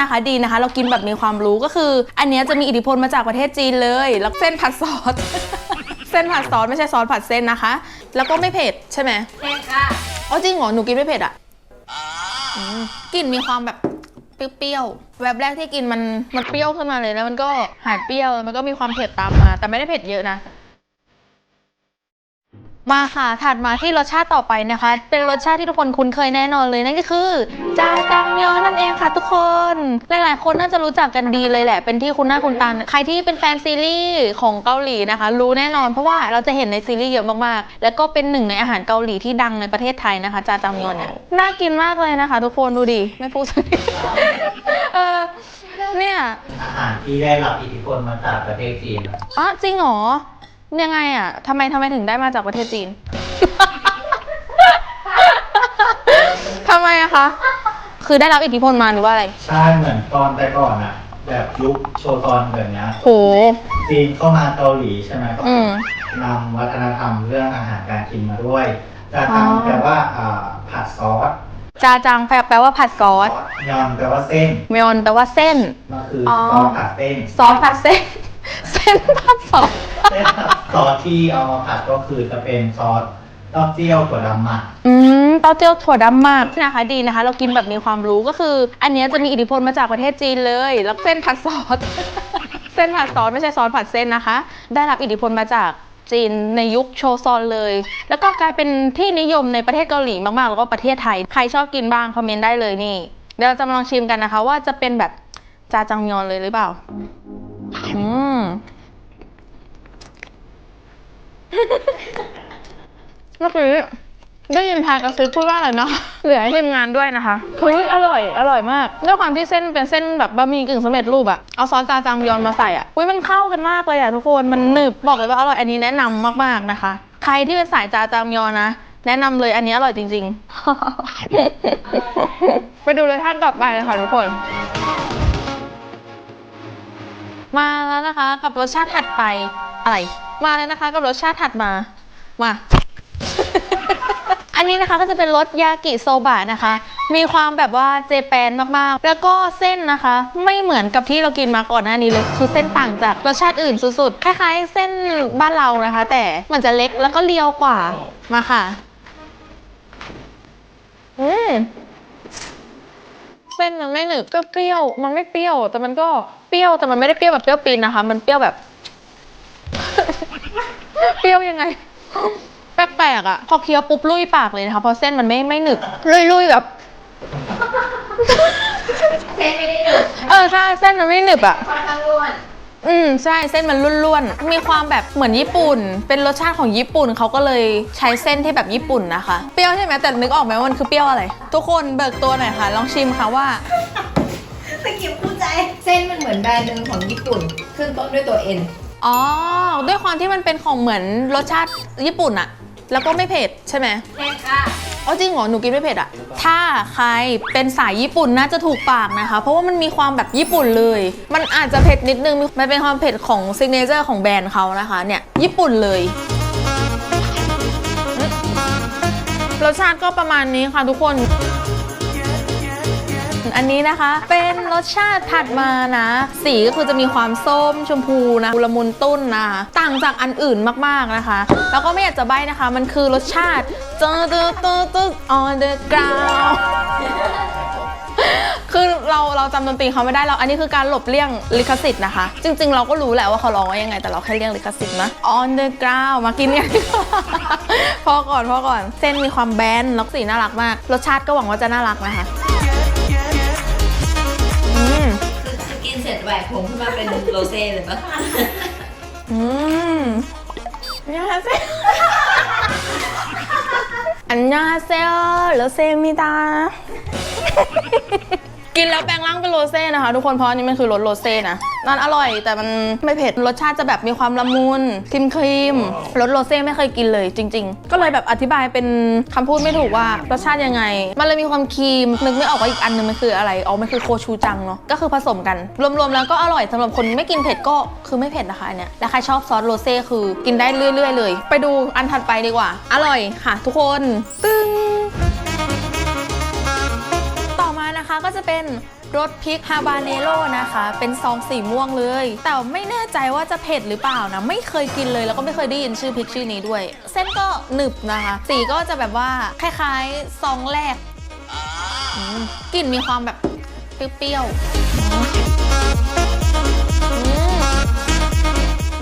นะคะดีนะคะ เรากินแบบมีความรู้ก็คือ อันเนี้ยจะมีอิทธิพลมาจากประเทศจีนเลย แล้วเส้นผัดซอส เส้นผัดซอสไม่ใช่ซอสผัดเส้นนะคะ แล้วก็ไม่เผ็ดใช่ไหมเผ็ดค่ะอ๋อจริงเหรอหนูกินไม่เผ็ดอะอืมกลิ่นมีความแบบเปรี้ยวๆแวบแรกที่กินมันมันเปรี้ยวขึ้นมาเลยแล้วมันก็หายเปรี้ยวแล้วมันก็มีความเผ็ดตามมาแต่ไม่ได้เผ็ดเยอะนะ มาค่ะถัดมาที่รสชาติต่อไปนะคะ เป็นรสชาติที่ทุกคนคุ้นเคยแน่นอนเลยนั่นก็คือจาจังยอนนั่นเองค่ะทุกคน หลายๆ คนน่าจะรู้จักกันดีเลยแหละ เป็นที่คุ้นหน้าคุ้นตาใครที่เป็นแฟนซีรีส์ของเกาหลีนะคะ รู้แน่นอนเพราะว่าเราจะเห็นในซีรีส์เยอะมากๆ แล้วก็เป็นหนึ่งในอาหารเกาหลีที่ดังในประเทศไทยนะคะจาจังยอนเนี่ยน่ากินมากเลยนะคะ ทุกคนดูดิไม่พูดสักทีเออเนี่ยอาหารที่ได้รับอิทธิพลมาจากประเทศจีนอ๋อจริงเหรอ ยังไงอะทำไมทำไมถึงได้มาจากประเทศจีน ทำไมอะคะ คือได้รับอิทธิพลมาหรือว่าอะไร ใช่เหมือนตอนแต่ก่อนอะแบบยุคโชซอนแบบเนี้ยโห จีนเข้ามาเกาหลีใช่ไหมก็อืม นำวัฒนธรรมเรื่องอาหารการกินมาด้วยจะอ๋อ ทำแปลว่าอ่าผัดซอสจาจังแปลแปลว่าผัดซอสยอนแปลว่าเส้นเมยอนแปลว่าเส้น ก็คือออ ซอสผัดเส้น ซอสผัดเส้น เส้นผัดซอสเส้นผัด ซอสที่เอามาผัดก็คือจะเป็นซอสเต้าเจี้ยวถั่วดำหมัก อืมเต้าเจี้ยวถั่วดำมากนะคะดีนะคะ เรากินแบบมีความรู้ก็คือ อันเนี้ยจะมีอิทธิพลมาจากประเทศจีนเลย แล้วเส้นผัดซอส เส้นผัดซอสไม่ใช่ซอสผัดเส้นนะคะ ได้รับอิทธิพลมาจากจีนในยุคโชซอนเลย แล้วก็กลายเป็นที่นิยมในประเทศเกาหลีมากๆ แล้วก็ประเทศไทย ใครชอบกินบ้างคอมเมนต์ได้เลยนี่ เดี๋ยวเราจะมาลองชิมกันนะคะ ว่าจะเป็นแบบจาจังยอนเลยหรือเปล่า อืม เมื่อกี้ได้ยินทางกระซิบพูดว่าอะไรเนาะ เหลือให้ทีมงานด้วยนะคะเฮ้ยอร่อย อร่อยมาก ด้วยความที่เส้นเป็นเส้นแบบบะหมี่กึ่งสำเร็จรูปอะเอาซอสจาจังยอนมาใส่อะอุ้ยมันเข้ากันมากเลยอะทุกคน มันหนึบ บอกเลยว่าอร่อย อันนี้แนะนำมากๆนะคะ ใครที่เป็นสายจาจังยอนนะ แนะนำเลยอันนี้อร่อยจริง ๆ ไปดูเลยท่านต่อไปเลยค่ะทุกคน มาแล้วนะคะ กับรสชาติถัดไปอะไร มาแล้วนะคะ กับรสชาติถัดมา มา อันนี้นะคะก็จะเป็นรสยากิโซบะนะคะ มีความแบบว่าเจแปนมากๆ แล้วก็เส้นนะคะ ไม่เหมือนกับที่เรากินมาก่อนหน้านี้เลยคือเส้นต่างจากรสชาติอื่นสุดๆคล้ายๆ เส้นบ้านเรานะคะ แต่มันจะเล็กแล้วก็เรียวกว่ามาค่ะอืมเส้นมันไม่หนึบก็เปรี้ยว มันไม่เปรี้ยว แต่มันก็ ปรี้ยวแต่มันไม่ได้เปรี้ยวแบบเปรี้ยวปีนนะคะ มันเปรี้ยวแบบ เปรี้ยวยังไง แปลกๆอะ พอเคี้ยวปุ๊บลุยปากเลยนะคะเพราะเส้นมันไม่ไม่หนึบลุยๆแบบเส้นไม่ได้หนึบเออใช่เส้นมันไม่หนึบอะ ค่อนข้างร่วนอืมใช่เส้นมันร่วนๆ มีความแบบเหมือนญี่ปุ่น เป็นรสชาติของญี่ปุ่นเขาก็เลยใช้เส้นที่แบบญี่ปุ่นนะคะ เปรี้ยวใช่ไหมแต่นึกออกไหมว่ามันคือเปรี้ยวอะไร ทุกคนเบิกตัวหน่อยค่ะ ลองชิมค่ะว่า ตะเกียบคู่ใจ เส้นมันเหมือนแบรนด์หนึ่งของญี่ปุ่น ขึ้นต้นด้วยตัวเอ็นอ๋อ ด้วยความที่มันเป็นของเหมือนรสชาติญี่ปุ่นอะแล้วก็ไม่เผ็ดใช่ไหมเผ็ดค่ะอ๋อจริงเหรอหนูกินไม่เผ็ดอะถ้าใครเป็นสายญี่ปุ่นน่าจะถูกปากนะคะ เพราะว่ามันมีความแบบญี่ปุ่นเลย มันอาจจะเผ็ดนิดนึงมันเป็นความเผ็ดของซิกเนเจอร์ของแบรนด์เขานะคะเนี่ยญี่ปุ่นเลยอืมรสชาติก็ประมาณนี้ค่ะทุกคน อันนี้นะคะ เป็นรสชาติถัดมานะ สีก็คือจะมีความส้มชมพูนะละมุนตุ้นนะคะต่างจากอันอื่นมากๆนะคะ แล้วก็ไม่อยากจะใบ้นะคะ มันคือรสชาติตึ๊ดตึ๊ดตึ๊ดตึ๊ด on the ground คือเราเราจำดนตรีเขาไม่ได้เราอันนี้คือการหลบเลี่ยงลิขสิทธิ์นะคะ จริง ๆ เราก็รู้แหละว่าเขาร้องว่ายังไงแต่เราแค่เลี่ยงลิขสิทธิ์นะ on the ground มากินเนี่ยพอก่อนพอก่อนเส้นมีความแบนแล้วสีน่ารักมาก รสชาติก็หวังว่าจะน่ารักนะคะ นเสร็จแหวกผมขึ้นมาเป็นโรเซ่เลยปะอืมอันยองฮาเซลอันยอง กินแล้วแปลงร่างเป็นโรเซ่นะคะ ทุกคนเพราะอันนี้มันคือรสโรเซ่นะนั่นอร่อยแต่มันไม่เผ็ดรสชาติจะแบบมีความละมุนครีมครีมรสโรเซ่ไม่เคยกินเลยจริง ๆ ก็เลยแบบอธิบายเป็นคำพูดไม่ถูกว่ารสชาติยังไง มันเลยมีความครีมนึกไม่ออกว่าอีกอันหนึงมันคืออะไรอ๋อมันคือโคชูจังเนาะก็คือผสมกัน รวมๆแล้วก็อร่อยสำหรับคนไม่กินเผ็ดก็คือไม่เผ็ดนะคะอันเนี้ยและใครชอบซอสโรเซ่คือกินได้เรื่อย ๆ เลย ไปดูอันถัดไปดีกว่า อร่อยค่ะ ทุกคนตึ้ง จะเป็นรสพริกฮาบาเนโร่นะคะ เป็นซองสีม่วงเลย แต่ไม่แน่ใจว่าจะเผ็ดหรือเปล่านะ ไม่เคยกินเลยแล้วก็ไม่เคยได้ยินชื่อพริกชื่อนี้ด้วย เส้นก็หนึบนะคะ สีก็จะแบบว่าคล้ายๆซองแรกกลิ่นมีความแบบเปรี้ยวๆ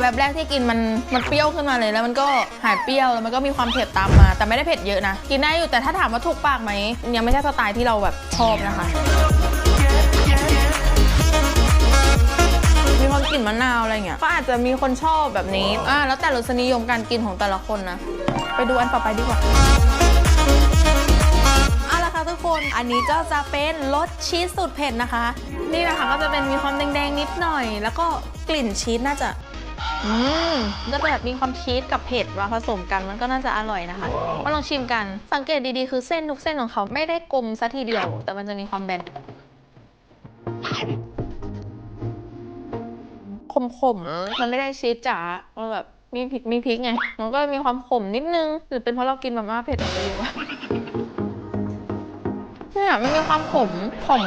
แบบแรกที่กินมันมันเปรี้ยวขึ้นมาเลย แล้วมันก็หายเปรี้ยวแล้วมันก็มีความเผ็ดตามมา แต่ไม่ได้เผ็ดเยอะนะ กินได้อยู่แต่ถ้าถามว่าถูกปากไหมยังไม่ใช่สไตล์ที่เราแบบชอบนะคะมีความกลิ่นมะนาวอะไรเงี้ยก็อาจจะมีคนชอบแบบนี้อ่าแล้วแต่รสนิยมการกินของแต่ละคนนะ ไปดูอันต่อไปดีกว่าเอาละค่ะทุกคนอันนี้ก็จะเป็นรสชีสสูตรเผ็ดนะคะ นี่นะคะก็จะเป็นมีความแดงๆนิดหน่อย แล้วก็กลิ่นชีสน่าจะ อืมจะแบบมีความชีสกับเผ็ดมาผสมกันมันก็น่าจะอร่อยนะคะมาลองชิมกัน สังเกตดีๆ คือเส้นทุกเส้นของเขาไม่ได้กลมซะทีเดียว แต่มันจะมีความแบนขมๆ มันไม่ได้ชีสจ๋า มันแบบมีพริกมีพริกไง มันก็มีความขมนิดนึง หรือเป็นเพราะเรากินมาม่าเผ็ดอะไรอยู่วะเนี่ยมันมีความขมของ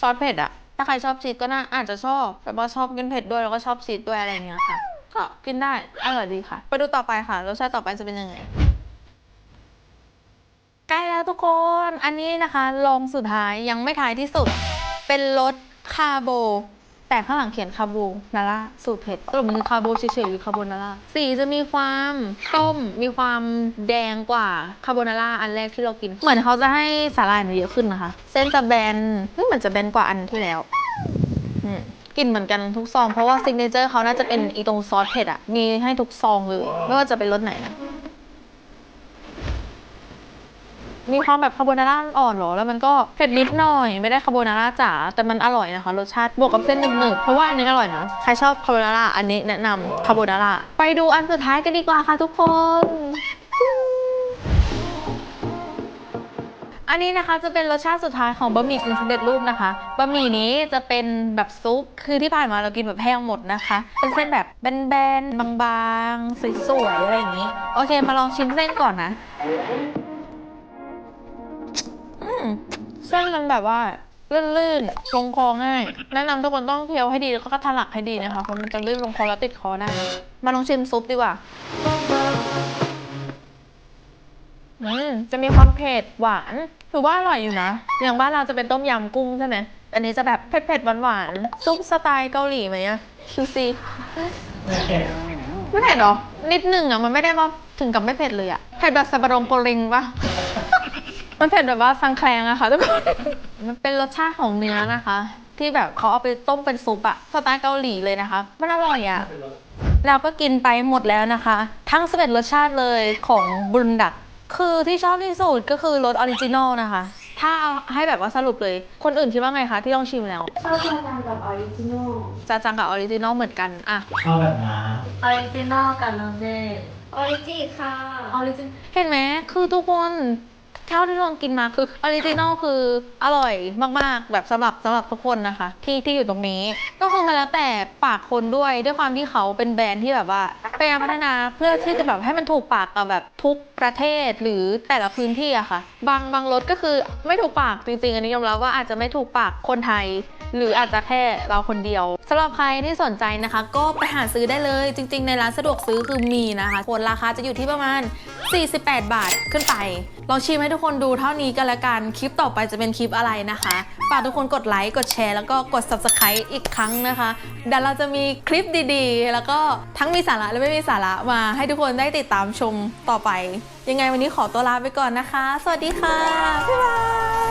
ซอสเผ็ดอะาใครชอบชีสก็น่าอาจจะชอบแต่ว่าชอบกินเผ็ดด้วยแล้วก็ชอบชีสด้วยอะไรอย่างเงี้ยค่ะ ก็กินได้ อร่อยดีค่ะ ไปดูต่อไปค่ะ รสชาติต่อไปจะเป็นยังไงใกล้แล้วทุกคน อันนี้นะคะลองสุดท้ายยังไม่ท้ายที่สุด เป็นรสคาโบ แต่ข้างหลังเขียนคาโบนาร่าสูตรเผ็ดสรุปมันคือคาโบเฉยๆหรือคาโบนาร่าสีจะมีความต้มมีความแดงกว่าคาโบนาร่าอันแรกที่เรากิน เหมือนเขาจะให้สาหร่ายหนูเยอะขึ้นนะคะ เส้นจะแบนเฮ้ยเหมือนจะแบนกว่าอันที่แล้วอืมกลินเหมือนกันทุกซองเพราะว่าซิกเนเจอร์เขาน่าจะเป็นอีตรงซอสเผ็ดอะมีให้ทุกซองเลย ไม่ว่าจะเป็นรสไหนนะ มีความแบบคาโบนาร่าอ่อนเหรอ แล้วมันก็เผ็ดนิดหน่อย ไม่ได้คาโบนาร่าจ๋า แต่มันอร่อยนะคะ รสชาติบวกกับเส้นหนึบๆ เพราะว่าอันนี้อร่อยนะ ใครชอบคาโบนาร่า อันนี้แนะนำคาโบนาร่า ไปดูอันสุดท้ายกันดีกว่าค่ะทุกคน อันนี้นะคะจะเป็นรสชาติสุดท้ายของบะหมี่กึ่งสำเร็จรูปนะคะ บะหมี่นี้จะเป็นแบบซุป คือที่ผ่านมาเรากินแบบแห้งหมดนะคะ เป็นเส้นแบบแบนๆ บางๆ สวยๆ อะไรอย่างนี้ โอเค มาลองชิมเส้นก่อนนะ เส้นมันแบบว่าลื่นๆลงคอง่าย แนะนำทุกคนต้องเคี้ยวให้ดีแล้วก็ทะลักให้ดีนะคะเพราะมันจะลื่นลงคอแล้วติดคอได้ มาลองชิมซุปดีกว่าอืมจะมีความเผ็ดหวานถือว่าอร่อยอยู่นะ อย่างบ้านเราจะเป็นต้มยำกุ้งใช่ไหมอันนี้จะแบบเผ็ดๆหวานๆซุปสไตล์เกาหลีไหมอะคิวซีไม่เผ็ดไม่เผ็ดหรอ นิดหนึ่งอะมันไม่ได้ว่าถึงกับไม่เผ็ดเลยอะเผ็ดแบบสับปะรดโปริงปะ มันเผ็ดแบบว่าซังแคลงอะค่ะทุกคน มันเป็นรสชาติของเนื้อนะคะ ที่แบบเขาเอาไปต้มเป็นซุปอะสไตล์เกาหลีเลยนะคะ มันอร่อยอะเราก็กินไปหมดแล้วนะคะ ทั้ง11รสชาติเลยของบุนดัก คือที่ชอบที่สุดก็คือรสออริจินอลนะคะ ถ้าเอาให้แบบว่าสรุปเลย คนอื่นคิดว่าไงคะที่ลองชิมแล้ว ชอบจาจังกับออริจินอลจะจังกับออริจินอลเหมือนกันอะชอบแบบน้ออริจินอลกับน้องเจออริจิค่ะออริจินเห็นไหมคือทุกคน เท่าที่ลองกินมาคือออริจินอลคืออร่อยมากๆ แบบสำหรับสำหรับทุกคนนะคะ ที่ที่อยู่ตรงนี้ ก็คงแล้วแต่ปากคนด้วยด้วยความที่เขาเป็นแบรนด์ที่แบบว่าพยายามพัฒนาเพื่อที่จะแบบให้มันถูกปากกับแบบทุกประเทศหรือแต่ละพื้นที่อะค่ะ บางบางรสก็คือไม่ถูกปากจริงๆอันนี้ยอมรับว่าอาจจะไม่ถูกปากคนไทยหรืออาจจะแค่เราคนเดียวสำหรับใครที่สนใจนะคะ ก็ไปหาซื้อได้เลยจริง ๆ ในร้านสะดวกซื้อคือมีนะคะคนราคาจะอยู่ที่ประมาณ 48 บาทขึ้นไป ลองชิมให้ทุกคนดูเท่านี้กันละกัน คลิปต่อไปจะเป็นคลิปอะไรนะคะ ฝากทุกคนกดไลค์ กดแชร์ แล้วก็กด subscribe อีกครั้งนะคะเดี๋ยวเราจะมีคลิปดีๆ แล้วก็ทั้งมีสาระและไม่มีสาระมาให้ทุกคนได้ติดตามชมต่อไป ยังไงวันนี้ขอตัวลาไปก่อนนะคะ สวัสดีค่ะ บ๊ายบาย